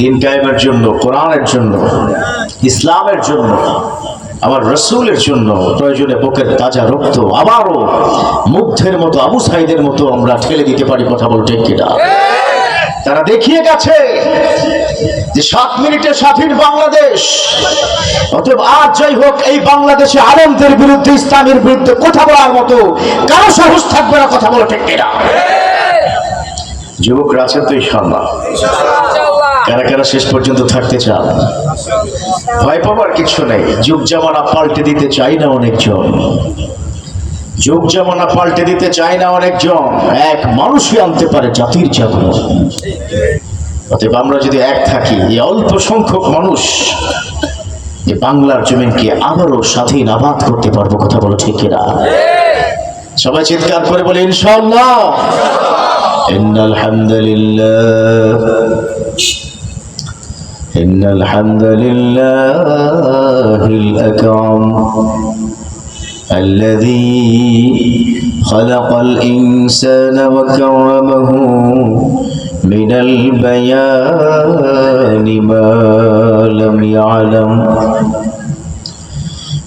দিন কায়েমের জন্য কোরআনের জন্য ইসলামের জন্য আমার রসুলের জন্য প্রয়োজনে বুকের তাজা রক্ত আবারও মুগ্ধের মতো, আবু সাইদের মতো আমরা ঠেলে দিতে পারি কথা বলতে কিনা? তারা দেখিয়ে গেছে যে সাত মিনিটে স্বাধীন বাংলাদেশ। অতএব আর যাই হোক, এই বাংলাদেশে আনন্দের বিরুদ্ধে, ইসলামের বিরুদ্ধে কথা বলার মতো কারও সাহস থাকবে না কথা বলে ঠিক কিনা? যুবকরা আছেন তো ইনশাল্লাহ কারা কারা শেষ পর্যন্ত থাকতে চান? ভয় পাবার কিছু নেই। যুগ জামানা পাল্টে দিতে চাই না অনেকজন। যুগ জামানা পাল্টে দিতে চাই না অনেকজন। এক মানুষই আনতে পারে জাতির জাগরণ অতএব আমরা যদি এক থাকি, এই অল্প সংখ্যক মানুষ যে বাংলার জমিনকে আবারও স্বাধীন আবাদ করতে পারব, কথা বলো ঠিক না সবাই চিৎকার করে বলে ইনশাল্লাহ ইন্নাল আলহামদুলিল্লাহ إن الحمد لله الأكرم الذي خلق الإنسان وكرمه من البيان ما لم يعلم.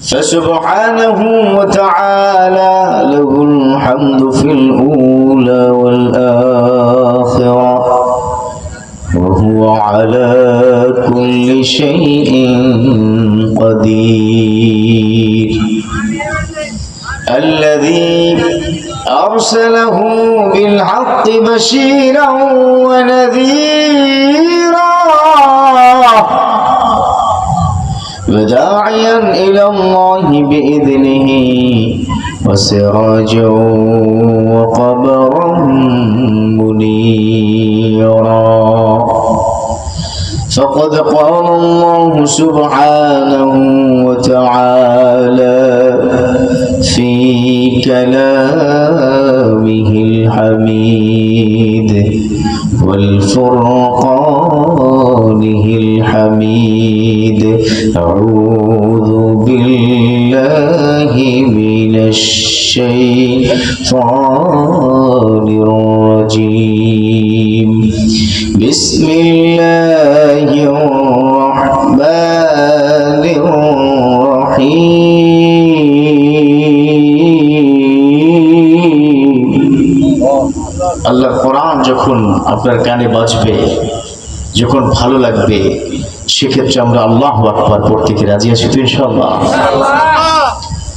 فسبحانه وتعالى له الحمد في الأولى والآخرة. وهو على كل شيء قدير. الذي أرسله بالحق بشيرا ونذيرا وداعيا إلى الله بإذنه وسراجا فقد قال الله سبحانه وتعالى في كلامه الحميد والفرقانه الحميد. أعوذ بالله من الشيطان الرجيم بسم الله الرحمن الرحيم আল্লাহ কোরআন যখন আপনার কানে বাজবে যখন ভালো লাগবে সেক্ষেত্রে আমরা আল্লাহ আকবার পড়তে কি রাজি আছি তো ইনশাল্লাহ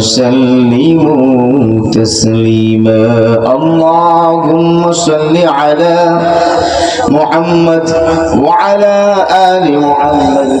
وسلموا تسليما. اللهم صل على محمد وعلى آل محمد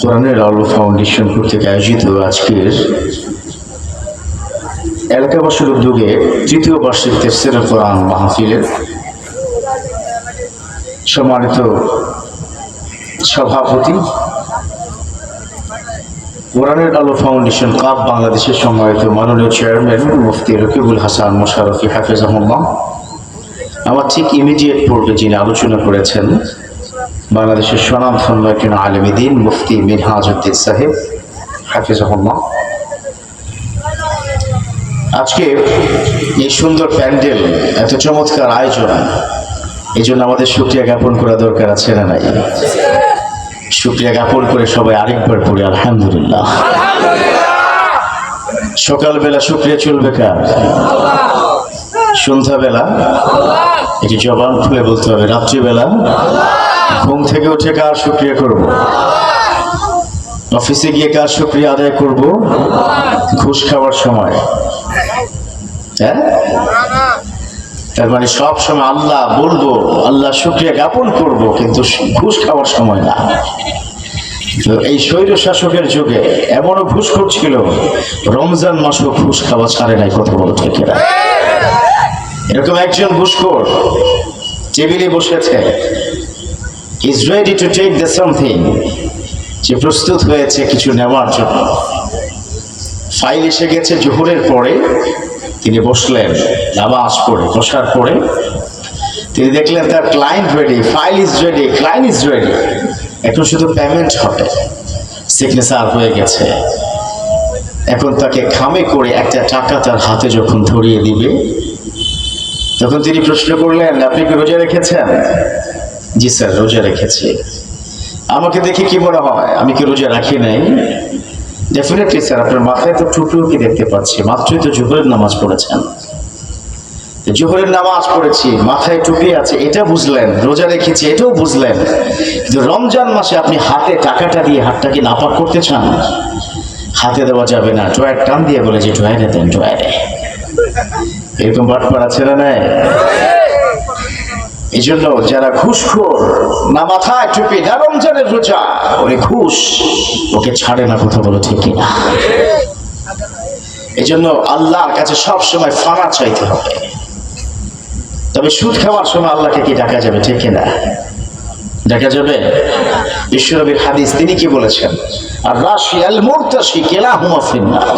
কোরআনের আলো ফাউন্ডেশন কর্তৃক আয়োজিত আজকের এলাকাবাসীর উদ্যোগে তৃতীয় বার্ষিক তেফসির কোরআন মাহফিলের সম্মানিত সভাপতি, কোরআনের আলো ফাউন্ডেশন কাপ বাংলাদেশের সম্মানিত মাননীয় চেয়ারম্যান মুফতি রকিবুল হাসান মোশারফি হাফিজাহুল্লাহ আমার ঠিক ইমিডিয়েট পূর্বে যিনি আলোচনা করেছেন, বাংলাদেশের স্বনামধন্য একজন আলমীদিন মুফতি মিনহাজউদ্দিন সাহেব, হাফিজাহুল্লাহ। আজকে এই সুন্দর প্যান্ডেল, এত চমৎকার আয়োজন এই জন্য আমাদের শুক্রিয়া জ্ঞাপন করা দরকার আছে না নাই? শুক্রিয়া জ্ঞাপন করে সবাই আরেকবার পড়ি, আলহামদুলিল্লাহ। সকালবেলা শুক্রিয়া চলবে কার? সন্ধ্যাবেলা এটি জবান খুলে বলতে হবে রাত্রিবেলা ঘুম থেকে উঠে কার শুক্রিয়া করব? অফিসে গিয়ে কার শুক্রিয়া আদায় করব? ঘুষ খাওয়ার সময়। হ্যাঁ? তার মানে সব সময় আল্লাহ বলব আল্লাহ শুক্রিয়া জ্ঞাপন করব কিন্তু ঘুষ খাওয়ার সময় না। এই স্বৈর শাসকের যুগে এমনও ঘুষ ছিল রমজান মাসও ঘুষ খাওয়া ছাড়ে নাই কথা বলো ঠিক। এরকম একজন ঘুষখোর টেবিলে বসেছে। Is ready to take the something যে প্রস্তুত হয়েছে কিছু নেওয়ার জন্য। ফাইল এসে গেছে জোহরের পরে। তিনি বসলেন, নামাজ পড়ে, বসার পরে। তিনি দেখলেন তার client ready file is ready client is ready এখন শুধু পেমেন্ট হবে সিগনেচার হয়ে গেছে। এখন তাকে খামে করে একটা টাকা তার হাতে যখন ধরিয়ে দিবে তখন তিনি প্রশ্ন করলেন, আপনি কি রোজা রেখেছেন? জি স্যার, রোজা রেখেছি। আমাকে দেখে কি মনে হয়? আমি কি রোজা রাখি নাই? ডেফিনেটলি স্যার, আপনার মাথায় তো টুকরো কি দেখতে পাচ্ছি। মাত্রই তো জোহরের নামাজ পড়েছেন। জোহরের নামাজ পড়েছি, মাথায় টুপি আছে, এটা বুঝলেন? রোজা রেখেছি, এটাও বুঝলেন? কিন্তু রমজান মাসে আপনি হাতে টাকাটা দিয়ে হাতটা কি নাপাক করতে চান? হাতে দেওয়া যাবে না ড্রয়ার টান দিয়ে বলে যে ড্রয়ারে দেন ড্রয়ারে এরকম বাটপার আছে না নাই এই জন্য যারা ঘুষখোর না মাথায় টুপি না রমজানের রোজা ওরে ঘুষ ওকে ছাড়ে না কথা বলো ঠিক কিনা? এই জন্য আল্লাহর কাছে সব সময় ফানা চাইতে হবে। তবে সুদ খাওয়ার সময় আল্লাহকে কি ডাকা যাবে ঠিক কিনা? দেখা যাবে বিশ্বনবীর হাদিস তিনি কি বলেছেন? আর রাশি আল মুরতাশি কিলাহুমা ফিন্নার।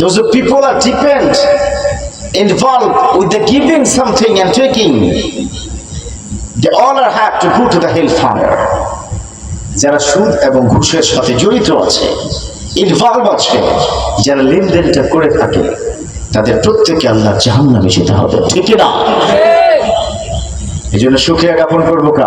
Those people are depend, involved with the giving something and taking. They all are have to go to the hellfire. যারা সুদ এবং ঘুষের সাথে জড়িত আছে ইনভলভ আছে যারা লেনদেনটা করে থাকে তাদের প্রত্যেকে আল্লাহ জাহান নামে যেতে হবে ঠিক না এই জন্য সুখিয়া জ্ঞাপন করব কা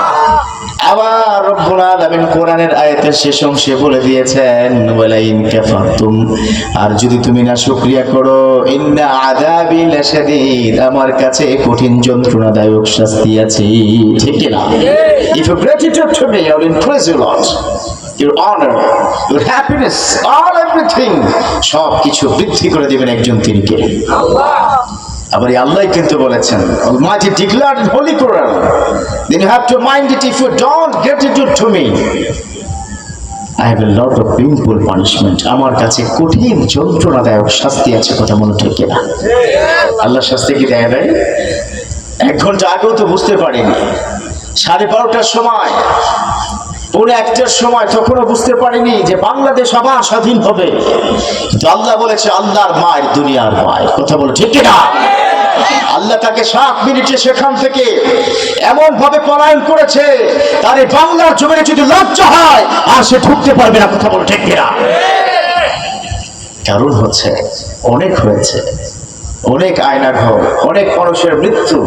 আবার রব্বুল কোরআনের আয়াতের শেষ অংশে বলে দিয়েছেন আর যদি তুমি না শুকরিয়া করো ইন্না আমার কাছে কঠিন যন্ত্রণাদায়ক শাস্তি আছে ঠিক না you gratitude to me I will increase you lot your honor, your happiness, all everything সব কিছু বৃদ্ধি করে দিবেন একজন তিনি কে আবার আল্লাহ কিন্তু বলেছেন Almighty declared in Holy Quran then you have to mind it if you don't gratitude to me. I have a lot of painful punishment. আমার কাছে কঠিন যন্ত্রণাদায়ক শাস্তি আছে কথা মনে ঠিক না আল্লাহ শাস্তি কি দেয় নাই? এক ঘণ্টা আগেও তো বুঝতে পারিনি। সাড়ে বারোটার সময়, পৌনে একটার সময় তখনও বুঝতে পারিনি যে বাংলাদেশ আবার স্বাধীন হবে। কিন্তু আল্লাহ বলেছে, আল্লাহর মায়ের দুনিয়ার মায়ের কথা বলে ঠিক না আল্লাহ তাকে সাত মিনিটে সেখান থেকে এমন ভাবে পলায়ন করেছে, তার এই বাংলার জমিনে যদি লজ্জা হয়, আর সে ঢুকতে পারবে না কথা বলে, ঠিক না কারণ হচ্ছে, অনেক হয়েছে, অনেক আয়না ঘর, অনেক মানুষের মৃত্যু,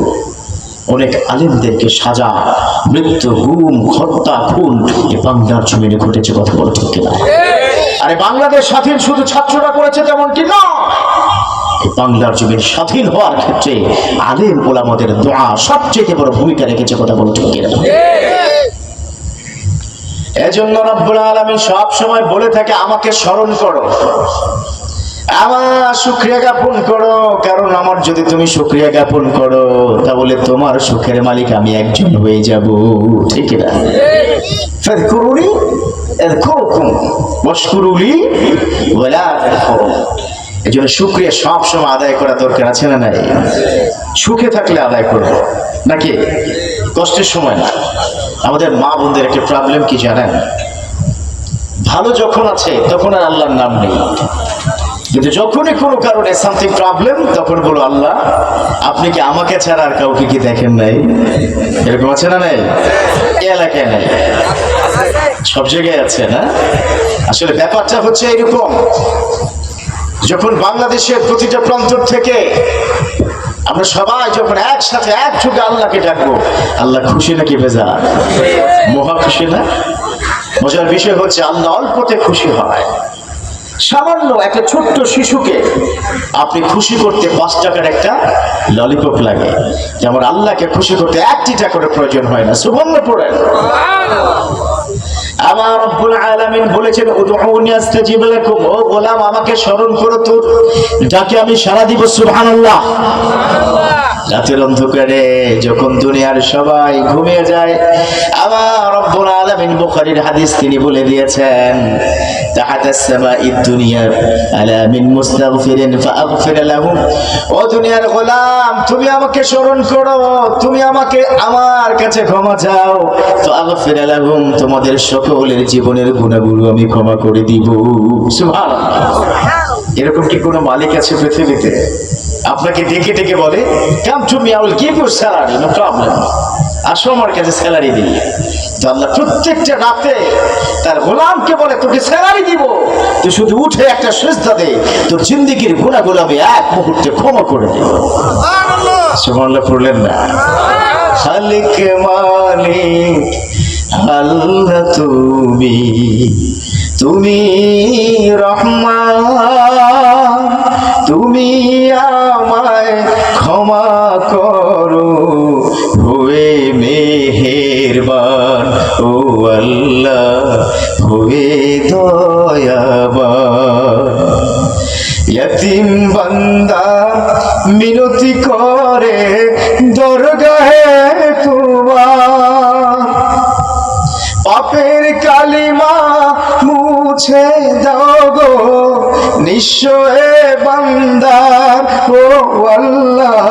অনেক আলিমদেরকে সাজা, মৃত্যু, গুম, হত্যা, খুন, এ বাংলার জমিনে ঘটেছে কথা বলে, ঠিক কিনা? আরে বাংলাদেশ স্বাধীন শুধু ছাত্ররা করেছে তেমনটি না বাংলার জমিন স্বাধীন হওয়ার ক্ষেত্রে আলিম ওলামদের দোয়া সবচেয়ে বড় ভূমিকা রেখেছে কথা বলে ঠিক কিনা? এজন্য রব্বুল আলামিন সব সময় বলে থাকে, আমাকে স্মরণ করো। আমার শুক্রিয়া জ্ঞাপন করো, কারণ আমার যদি তুমি শুক্রিয়া জ্ঞাপন করো, তাহলে তোমার সুখের মালিক আমি একজন হয়ে যাব। ঠিক না ফাদকুরুনি আযকুরুকুম ওয়াশকুরুলি, ওয়ালা তাকফুরুন এই জন্য শুক্রিয়া সব সময় আদায় করা দরকার আছে না নাই? সুখে থাকলে আদায় করব। নাকি? কষ্টের সময় না। আমাদের মা বোনদের একটা প্রবলেম কি জানেন? ভালো যখন আছে, তখন আর আল্লাহর নাম নেই। কিন্তু যখনই কোনো কারণে সামথিং প্রবলেম তখন বলো, আল্লাহ, আপনি কি আমাকে ছাড়া আর কাউকে কি দেখেন নাই? এরকম আছে না নাই? এলাকায় নাই। সব জায়গায় আছে না? আসলে ব্যাপারটা হচ্ছে এরকম। যখন বাংলাদেশের প্রতিটা প্রান্ত থেকে আমরা সবাই যখন একসাথে একযোগে আল্লাহকে ডাকবো, আল্লাহ খুশি নাকি বেজা মহা খুশি না? মজার বিষয় হচ্ছে আল্লাহ অল্পতে খুশি হয়। সামান্য একটা ছোট্ট শিশুকে আপনি খুশি করতে পাঁচ টাকার একটা ললিপপ লাগে। যেমন আল্লাহকে খুশি করতে একটি টাকার প্রয়োজন হয় না। সুবর্ণ পড়েন। আমার বলেছেন ও আমাকে স্মরণ করো তো ডাকে আমি সারা দিব সুবহানাল্লাহ। রাতের অন্ধকারে যখন দুনিয়ার সবাই ঘুমিয়ে যায় আমার রব্বুল আলামিন বুখারীর হাদিস তিনি বলে দিয়েছেন, তাহাত সামাইদ দুনিয়া আলা মিন মুস্তাগফিরিন ফাগফির লাহুম ও দুনিয়ার গোলাম, তুমি আমাকে স্মরণ করো, তুমি আমাকে আমার কাছে ক্ষমা চাও। ফাগফির লাহুম, তোমাদের সকলের জীবনের গুণাগুলো আমি ক্ষমা করে দিব। সুবহানাল্লাহ। এরকম কি কোনো মালিক আছে পৃথিবীতে? আপনাকে ডেকে ডেকে বলে come to me I will give you salary no problem আসো আমার কাছে স্যালারি দিই তো আল্লাহ প্রত্যেকটা রাতে তার গোলামকে বলে তোকে স্যালারি দিব। তুই শুধু উঠে একটা সেজদা দে। তোর জিন্দিগির গুণাগুলো আমি এক মুহূর্তে ক্ষমা করে দেব। সুবহানাল্লাহ পড়লেন না। খালিক মালিক আল্লাহ তুমি। তুমি রহমান, তুমি আমায় ক্ষমা করো হয়ে মেহেরবান, ও আল্লাহ হয়ে দয়াবান। ইয়তিম বান্দা মিনতি করে দরগাহে মুছে দাও গো। নিশ্চয়ে বান্দার, ও আল্লাহ।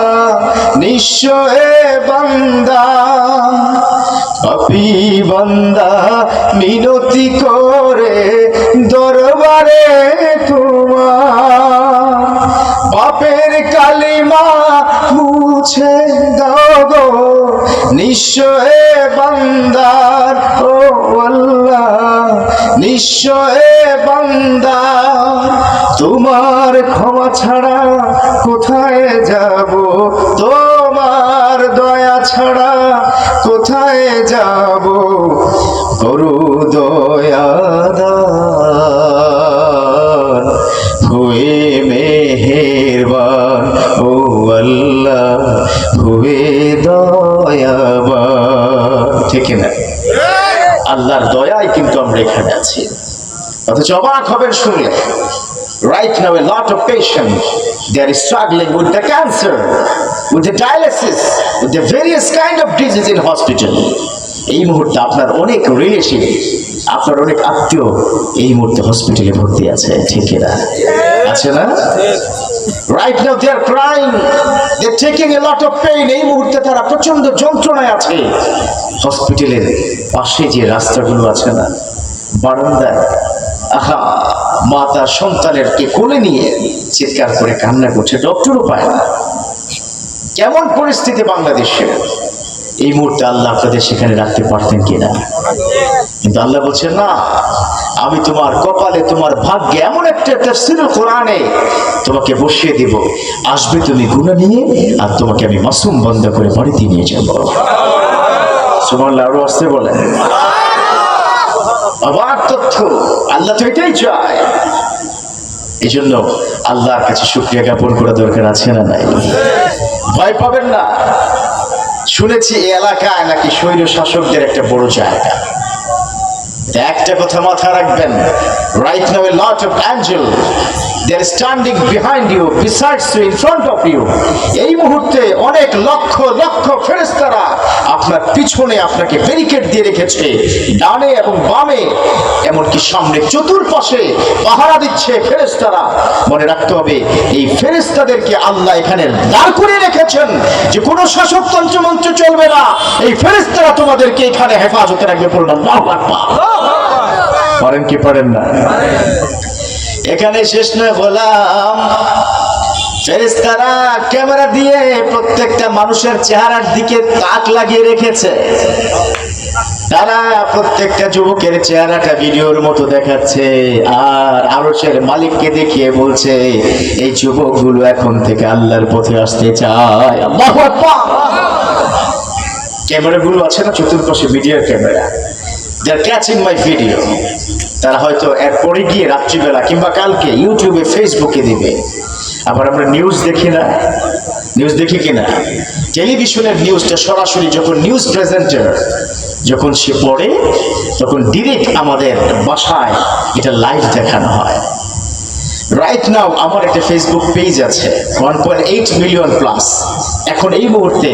নিশ্চয়ে বান্দা পাপি বান্দা, মিনতি করে দরবারে তোমার নিশ্চয়ে নিশ্চয়ে তোমার ক্ষমা ছাড়া কোথায় যাব? তোমার দয়া ছাড়া কোথায় যাব? করু দয়া ঠিক না আল্লাহর দয়ায় কিন্তু আমরা এখানে আছি অথচ অবাক হবেন শুনলে right now a lot of patients they are struggling with the cancer with the dialysis with the various kind of disease in hospital এই মুহূর্তে আপনার অনেক রিলেশন আপনার অনেক আত্মীয় এই মুহূর্তে হসপিটালে ভর্তি আছে ঠিক আছে না right now they are crying they taking a lot of pain এই মুহূর্তে তারা প্রচণ্ড যন্ত্রণায় আছে। হসপিটালের পাশে যে রাস্তাগুলো আছে না, বারান্দায়, আহা, মা তার সন্তানের কে কোলে নিয়ে চিৎকার করে কান্না করছে। ডক্টরও পায় না। কেমন পরিস্থিতি বাংলাদেশের? এই মুহূর্তে আল্লাহ আপনাদের সেখানে রাখতে পারতেন কিনা? কিন্তু আল্লাহ বলছে, না আমি তোমার কপালে তোমার ভাগ্যে এমন একটা তাফসীরুল কোরআনে তোমাকে বসিয়ে দিব। আসবে তুমি গুণা নিয়ে আর তোমাকে আমি মাসুম বন্ধ করে বাড়িতে নিয়ে যাব। সুবহানাল্লাহ, আরও আসতে বলেন। অবাক তথ্য। আল্লাহ তো এটাই চায়। এই জন্য আল্লাহর কাছে শুক্রিয়া জ্ঞাপন করা দরকার আছে না নাই? ভয় পাবেন না। শুনেছি এলাকায় নাকি স্বৈর শাসকদের একটা বড় জায়গা। একটা কথা মাথায় রাখবেন। Right now a lot of angel they are standing behind you besides you in front of you এই মুহূর্তে অনেক লক্ষ লক্ষ ফেরেশতারা আপনার পিছনে আপনাকে ব্যারিকেড দিয়ে রেখেছে। ডানে এবং বামে এমনকি সামনে চতুর্পাশে পাহারা দিচ্ছে ফেরেশতারা। মনে রাখতে হবে এই ফেরেশতাদেরকে আল্লাহ এখানে দাঁড় করে রেখেছেন যে কোনো শাসকতন্ত্র মন্ত্র চলবে না। এই ফেরেশতারা তোমাদেরকে এখানে হেফাজতে রাখবে বললাম পারেন কি পারেন না? এখানে শেষ নয় ফেরেশতারা ক্যামেরা দিয়ে প্রত্যেকটা মানুষের চেহারার দিকে তাক লাগিয়ে রেখেছে। তারা প্রত্যেকটা যুবকের চেহারাটা ভিডিওর মতো দেখাচ্ছে আর আরশের মালিককে দেখিয়ে বলছে, এই যুবকগুলো এখন থেকে আল্লাহর পথে আসতে চায়। ক্যামেরাগুলো আছে না, চতুর্পাশে, মিডিয়ার camera? They catching my video তারা হয়তো এরপরে গিয়ে রাত্রিবেলা কিংবা কালকে ইউটিউবে ফেসবুকে দিবে। আবার আমরা নিউজ দেখি না। নিউজ দেখি কিনা টেলিভিশনের নিউজটা সরাসরি যখন নিউজ প্রেজেন্টার যখন সে পড়ে, তখন ডিরেক্ট আমাদের বাসায় এটা লাইভ দেখানো হয়। রাইট নাও আমার একটা ফেসবুক পেজ আছে one point eight million plus এখন এই মুহূর্তে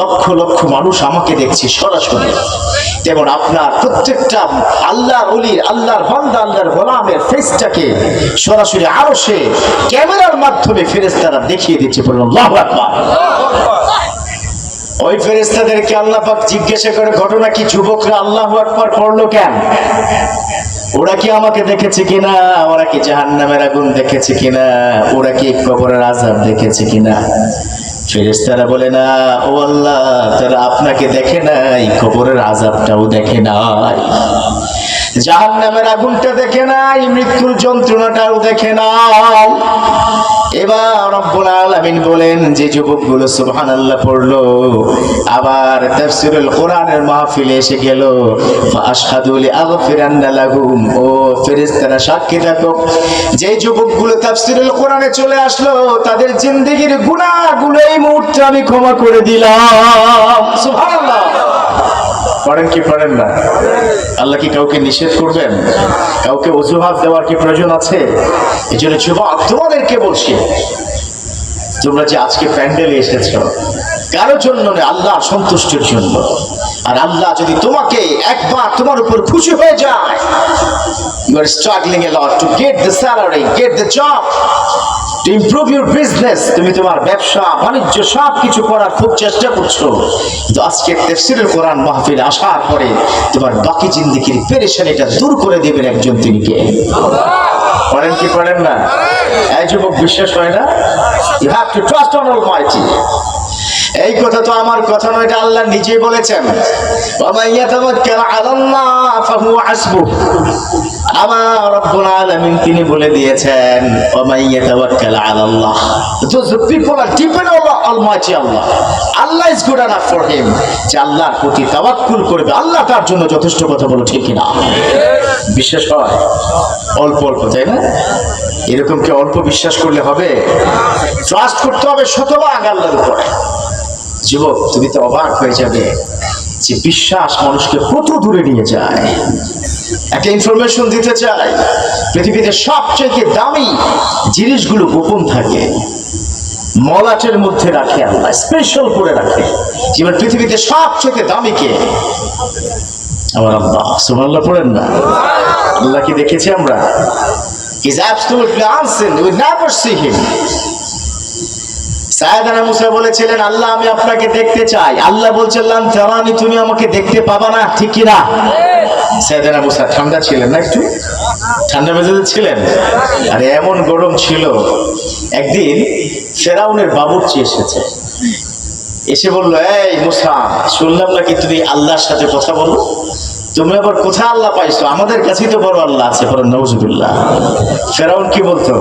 লক্ষ লক্ষ মানুষ আমাকে দেখছে সরাসরি। যেমন আপনার প্রত্যেকটা আল্লাহর অলির, আল্লাহর বান্দা, আল্লাহর গোলামের ফেসটাকে সরাসরি আরও সে ক্যামেরার মাধ্যমে ফেরেস্তারা দেখিয়ে দিচ্ছে আল্লাহু ওই ফেরেস্তাদেরকে আল্লাহ পাক জিজ্ঞাসা করে, ঘটনা কি? যুবকরা আল্লাহু আকবার পড়ল কেন? ওরা কি আমাকে দেখেছে কিনা? ওরা কি জাহান্নামের আগুন দেখেছে কিনা? ওরা কি কবরের আজাব দেখেছে কিনা? ফেরেস্তারা বলে, না, ও আল্লাহ, তারা আপনাকে দেখে নাই, কবরের আজাবটাও দেখে নাই। জাহান্নামের আগুনটা দেখে নাই, মৃত্যুর যন্ত্রণাটাও দেখে নাই। এবার রব্বুল আলামিন বলেন, যে যুবকগুলো সুবহানাল্লাহ পড়ল, আবার তাফসীরুল কোরআনের মাহফিলে এসে গেল, ফাআশহাদু লিআগফিরান্না লাহুম। ও ফেরেশতারা, সাক্ষী থাকো। যে যুবকগুলো তাফসীরুল কোরআনে চলে আসলো, তাদের জিন্দেগীর গুনাহগুলো এই মুহূর্তে আমি ক্ষমা করে দিলাম। সুবহানাল্লাহ। পড়েন কি পড়েন না? আল্লাহ কি কাউকে নিষেধ করবেন? কাউকে অজুহাত দেওয়ার কি প্রয়োজন আছে? এই জন্য যুবক, তোমাদেরকে বলছি, তোমরা যে আজকে প্যান্ডেলে এসেছ, কারোর জন্য নয়, আল্লাহ সন্তুষ্টির জন্য। আর আল্লাহ যদি তোমাকে একবার তোমার উপর খুশি হয়ে যায়, you are struggling a lot to get the salary, get the job to improve your business তুমি তোমার ব্যবসা, বাণিজ্য সব কিছু করার খুব চেষ্টা করছ। কিন্তু আজকে তেফসিরুল কোরআন মাহফিল আসার পরে তোমার বাকি জিন্দিগির পেরেশানিটা দূর করে দেবেন একজন তিনি কে পড়েন কি করেন না? এই যুবক বিশ্বাস হয় না? You have to trust on almighty এই কথা তো আমার কথা নয়, এটা আল্লাহ নিজে বলেছেন। আমার রব্বুল তিনি বলে দিয়েছেন is good enough for him যে তাওয়াক্কুল করবে, আল্লাহ তার জন্য যথেষ্ট কথা কিনা? বিশ্বাস অল্প অল্প, তাই না? এরকম কি অল্প বিশ্বাস করলে হবে? ট্রাস্ট করতে হবে শতভাগ আল্লাহর উপরে। যুবক, তুমি তো অবাক হয়ে যাবে যে বিশ্বাস মানুষকে কত দূরে নিয়ে যায়। একটা ইনফরমেশন দিতে চাই, পৃথিবীতে সবচেয়ে দামি জিনিসগুলো গোপন থাকে। মলাটের মধ্যে রাখে আল্লাহ স্পেশাল করে রাখে। যেমন পৃথিবীতে সবচেয়ে দামি কে? আমার আল্লাহ, সুবহানাল্লাহ পড়েন না? আল্লাহ কি দেখেছি আমরা? He's absolutely unseen. We never see. সায়দানা মুসা বলেছিলেন, আল্লাহ, আমি আপনাকে দেখতে চাই। আল্লাহ বলছিলাম তেমানি তুমি আমাকে দেখতে পাবা না, ঠিক কি না? সায়দানা মুসা ঠান্ডা ছিলেন না একটু? ঠান্ডা মেজাজে ছিলেন? আরে, এমন গরম ছিল। একদিন ফেরাউনের বাবুর্চি এসেছে। এসে বলল, এই মুসা শুনলাম নাকি তুমি আল্লাহর সাথে কথা বলো? তুমি আবার কোথায় আল্লাহ পাইছো? আমাদের কাছেই তো বড় আল্লাহ আছে বড় নজরুল্লাহ ফেরাউন কি বলতো?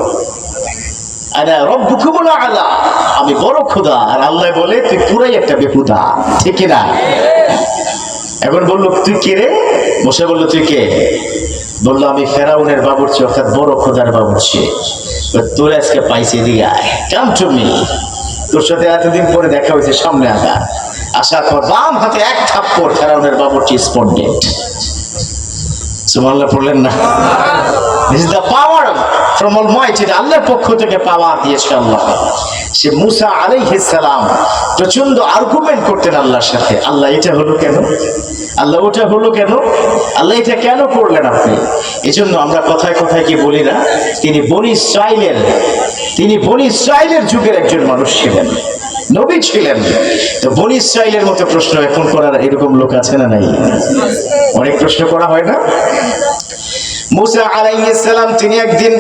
আমি বড় খোদা আর আল্লাহ বলে, তুই পুরাই একটা বেহুদা। ঠিক না এখন বলল, তুই কে রে? বসে বলল, তুই কে? বলল, আমি ফেরাউনের বাবুর্চি, অর্থাৎ বড় খোদার বাবুর্চি। তোর আজকে পাইছি আয় কাম টু মি। তোর সাথে এতদিন পরে দেখা হয়েছে, সামনে আগা আসার পর বাম হাতে এক থাপ্পড় ফেরাউনের বাবুর্চি স্পট ডেট সুবহানাল্লাহ পড়লেন না? This the power from almighty আল্লাহর পক্ষ থেকে পাওয়ার দিয়েছে আল্লাহ। সে মুসা আলাইহিস সালাম প্রচণ্ড আর্গুমেন্ট করতেন আল্লাহর সাথে। আল্লাহ এটা হলো কেন? আল্লাহ ওটা হলো কেন? আল্লাহ এটা কেন করলেন আপনি? এজন্য আমরা কথায় কথায় কি বলি না, তিনি বনি ইসরাইলের, তিনি বনি ইসরাইলের যুগের একজন মানুষ ছিলেন, নবী ছিলেন। তো বনি ইসরাইলের মতো প্রশ্ন এখন করার এরকম লোক আছে না নাই? অনেক প্রশ্ন করা হয় না? মুসা আলাইহিস সালাম তিনি একদিন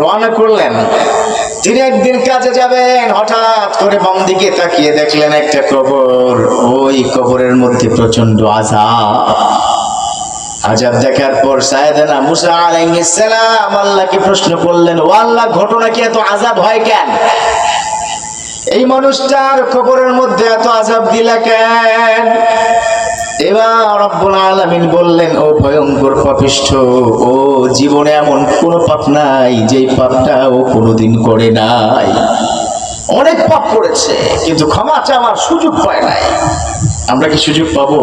রওনা করলেন। তিনি একদিন কাজে যাবেন, হঠাৎ করে বাম দিকে তাকিয়ে দেখলেন একটা কবর। ওই কবরের মধ্যে প্রচণ্ড আজাব আজাব দেখার পর সায়েদানা মুসা আলাইহিস সালাম আল্লাহকে প্রশ্ন করলেন, ও আল্লাহ, ঘটনা কি? এত আজাব হয় কেন? এই মানুষটার কবরের মধ্যে এত আজাব দিলা কেন? এবার রব্বুল আলামিন বললেন, ও ভয়ঙ্কর পাপিষ্ঠ, ও জীবনে এমন কোনো পাপ নাই, যেই পাপটা ও কোনোদিন করে নাই। অনেক পাপ করেছে, কিন্তু ক্ষমা চাওয়ার সুযোগ পায় নাই। আমরা কি সুযোগ পাবো?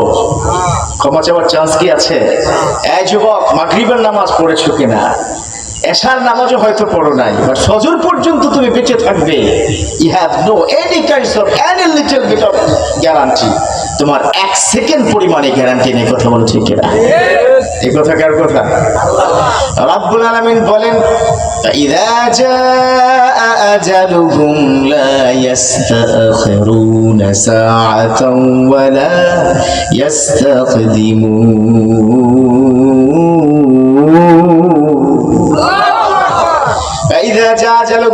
ক্ষমা চাওয়ার চান্স কি আছে? এই যুবক, মাগরিবের নামাজ পড়েছো কিনা? এশার নামাজও হয়তো পড়ো নাই বা সজর পর্যন্ত তুমি বেঁচে থাকবে। I have no any kinds of any little bit of guarantee তোমার এক সেকেন্ড পরিমাণে গ্যারান্টি নেই কথা বলো ঠিক কিনা? এই কথা কার কথা? রাব্বুল আলামিন বলেন ইদা জা আজালুহুম লা ইস্তাখিরুনা সাআতান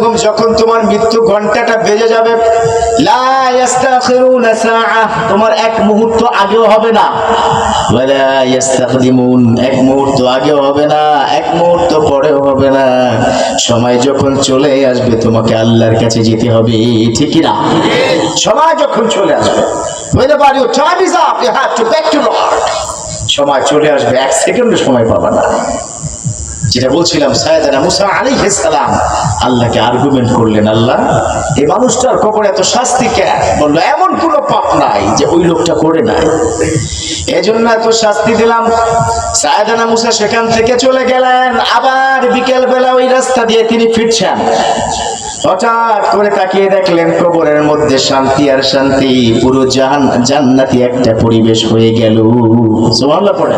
এরকম যখন তোমার মৃত্যু ঘন্টাটা বেজে যাবে তোমার এক মুহূর্ত আগেও হবে না। এক মুহূর্ত আগেও হবে না, এক মুহূর্ত পরেও হবে না। সময় যখন চলে আসবে, তোমাকে আল্লাহর কাছে যেতে হবে ঠিকই না সময় যখন চলে আসবে সময় চলে আসবে, এক সেকেন্ডের সময় পাবা না। যেটা বলছিলাম সায়দানা মুসা আলাইহিস সালাম, আল্লাহকে আর্গুমেন্ট করলেন, আল্লাহ এই মানুষটার কবরে এত শাস্তি কেন বলল, এমন কোনো পাপ নাই যে ওই লোকটা করে নাই। এজন্য এত শাস্তি দিলাম। সায়দানা মুসা সেখান থেকে চলে গেলেন। আবার বিকেল বেলা ওই রাস্তা দিয়ে তিনি ফিরছেন। হঠাৎ করে তাকিয়ে দেখলেন, কবরের মধ্যে শান্তি আর শান্তি, পুরো জাহান, জান্নাতি একটা পরিবেশ হয়ে গেল। সুবহানাল্লাহ পড়ে।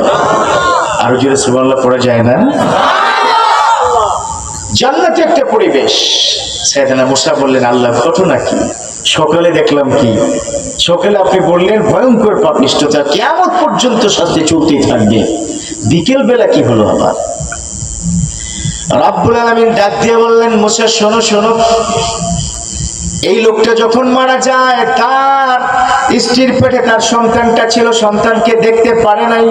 আরও জোরে সুবহানাল্লাহ পড়ে যায় না? একটা পরিবেশ। সাইদানা মুসা বললেন, আল্লাহ, ঘটনা কি? সকালে দেখলাম কি? সকালে আপনি বললেন, ভয়ঙ্কর পাপিষ্টতা কেমন পর্যন্ত শাস্তি চলতেই থাকবে। বিকেল বেলা কি হলো আবার? রাব্বুল আলামিন ডাক দিয়ে বললেন, মুসা, শোনো শোনো। এই লোকটা যখন মারা যায়, তার স্ত্রীর পেটে তার সন্তানটা ছিল, সন্তানকে দেখতে পারে নাই।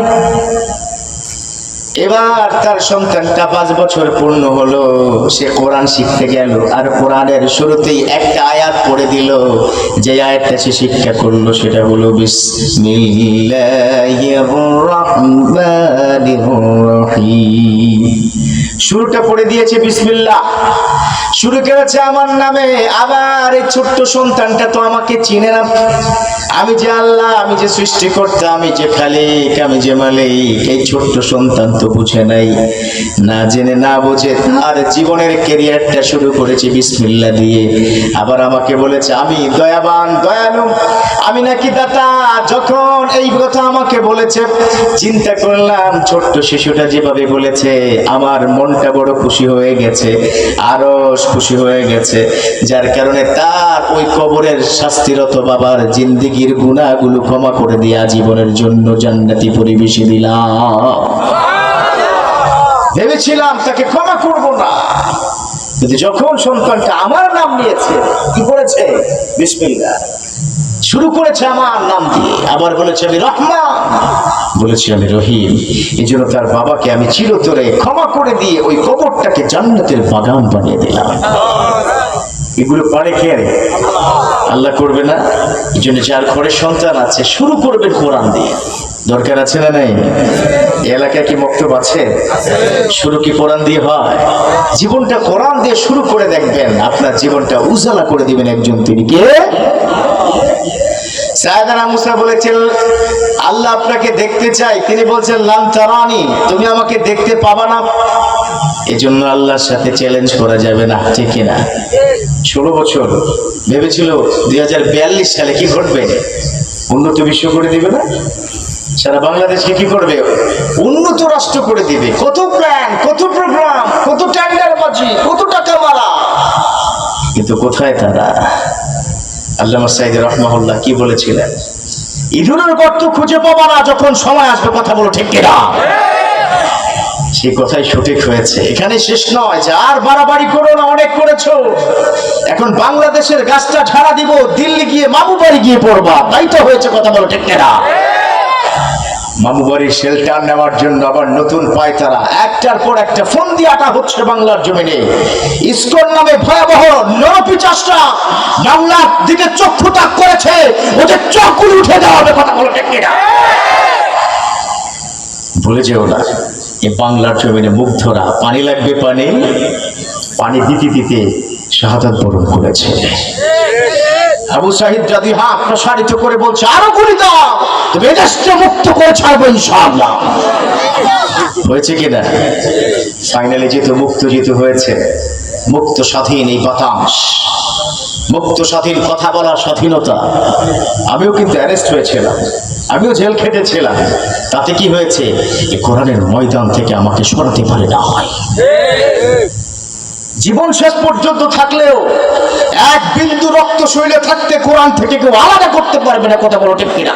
এবার তার সন্তানটা পাঁচ বছর পূর্ণ হলো। সে কোরআন শিখতে গেল আর কোরআনের শুরুতেই একটা আয়াত পড়ে দিল। যে আয়াতটা সে শিক্ষা করল সেটা হলো শুরুটা পড়ে দিয়েছে বিসমিল্লাহ। শুরু করেছে আমার নামে, আবার এই ছোট্ট সন্তানটা তো আমাকে চিনে না। আমি যে আল্লাহ, আমি যে সৃষ্টিকর্তা, আমি যে খালিক, আমি যে মালিক, এই ছোট্ট সন্তান তো বুঝে নাই। না জেনে, না বুঝে তার জীবনের কেরিয়ারটা শুরু করেছে বিসমিল্লা দিয়ে। আবার আমাকে বলেছে, আমি দয়াবান, দয়ালু, আমি নাকি দাতা। যখন এই কথা আমাকে বলেছে, চিন্তা করলাম, ছোট্ট শিশুটা যেভাবে বলেছে, আমার মনটা বড় খুশি হয়ে গেছে। আরও খুশি হয়ে গেছে, যার কারণে তার ওই কবরের শাস্তিরত বাবার জিন্দিগির গুণাগুলো ক্ষমা করে দিয়ে আজীবনের জন্য জান্নাতি পরিবেশে দিলাম ভেবেছিলাম তাকে ক্ষমা করব না। কিন্তু যখন সন্তানটা আমার নাম নিয়েছে, কি করেছে? বিসমিল্লাহ। শুরু করেছে আমার নাম দিয়ে, আবার বলেছে আমি রহমান। বলেছি আমি রহিম, এই জন্য তার বাবাকে আমি চিরতরে ক্ষমা করে দিয়ে ওই কবরটাকে জান্নাতের বাগান বানিয়ে দিলাম। এগুলো পারে কে আল্লাহ করবে না? এই জন্য যার ঘরে সন্তান আছে, শুরু করবেন কোরআন দিয়ে। দরকার আছে না নাই? এলাকায় কি মক্তব আছে? শুরু কি কোরআন দিয়ে হয়? জীবনটা কোরআন দিয়ে শুরু করে দেখবেন, আপনার জীবনটা উজালা করে দিবেন একজন তিনি। কে? সায়দানা মুসা বলেছেন, আল্লাহ আপনাকে দেখতে চাই তিনি বলছেন, লাম তারানি, তুমি আমাকে দেখতে পাবা না। এজন্য আল্লাহর সাথে চ্যালেঞ্জ করা যাবে না, ঠিক না ষোলো বছর, ভেবেছিল দু হাজার বিয়াল্লিশ সালে কি ঘটবে? উন্নত বিশ্ব করে দিবে না? সারা বাংলাদেশকে কি করবে? উন্নত রাষ্ট্র করে দিবে। কত প্ল্যান কত প্রোগ্রাম কত টেন্ডার বাজি, কত টাকা মারা কিন্তু কোথায় তারা? সাইদ রহমাহুল্লাহ কি বলেছিলেন? ইঁদুরের গর্ত খুঁজে না যখন সময় আসবে, কথা বলো ঠিক কিনা? সেই কথাই সঠিক হয়েছে। এখানে শেষ নয়, যে আর বাড়াবাড়ি করো না, অনেক করেছ। এখন বাংলাদেশের গাছটা ঝাড়া দিব, দিল্লি গিয়ে মামু বাড়ি গিয়ে পড়বা। তাই তো হয়েছে, কথা বলো ঠিক কিনা? মামু বাড়ির শেল্টার নেওয়ার জন্য আবার নতুন পায়তারা। একটার পর একটা ফোন দিয়ে আটা হচ্ছে বাংলার জমিনে। ইসকন নামে ভয়াবহ নরপিচাসটা বাংলার দিকে চক্ষু তাক করেছে। ওদের চক্ষু উঠে দেওয়া হবে কথা বলো কিনা? ভুলে যেও না, এই বাংলার জমিনে মুগ্ধরা পানি লাগবে পানি পানি দিতে দিতে শাহাদাত বরণ করেছে। আবু সাহিদ যদি হাত প্রসারিত করে বলছে, আরও গুলি দাও, তুমি মুক্ত করে ছাড়বো ইনশাআল্লাহ। হয়েছে কিনা ফাইনালি যেহেতু মুক্ত, যেহেতু হয়েছে, মুক্ত স্বাধীন এই বাতাস, মুক্ত স্বাধীন কথা বলার স্বাধীনতা। আমিও কিন্তু অ্যারেস্ট হয়েছিলাম, আমিও জেল খেটেছিলাম। তাতে কি হয়েছে? এই কোরআনের ময়দান থেকে আমাকে সরাতে পারে না হয়। জীবন শেষ পর্যন্ত থাকলেও এক বিন্দু রক্ত শরীরে থাকতে কোরআন থেকে কেউ আলাদা করতে পারবে না, কথা বলো ঠিক কিনা?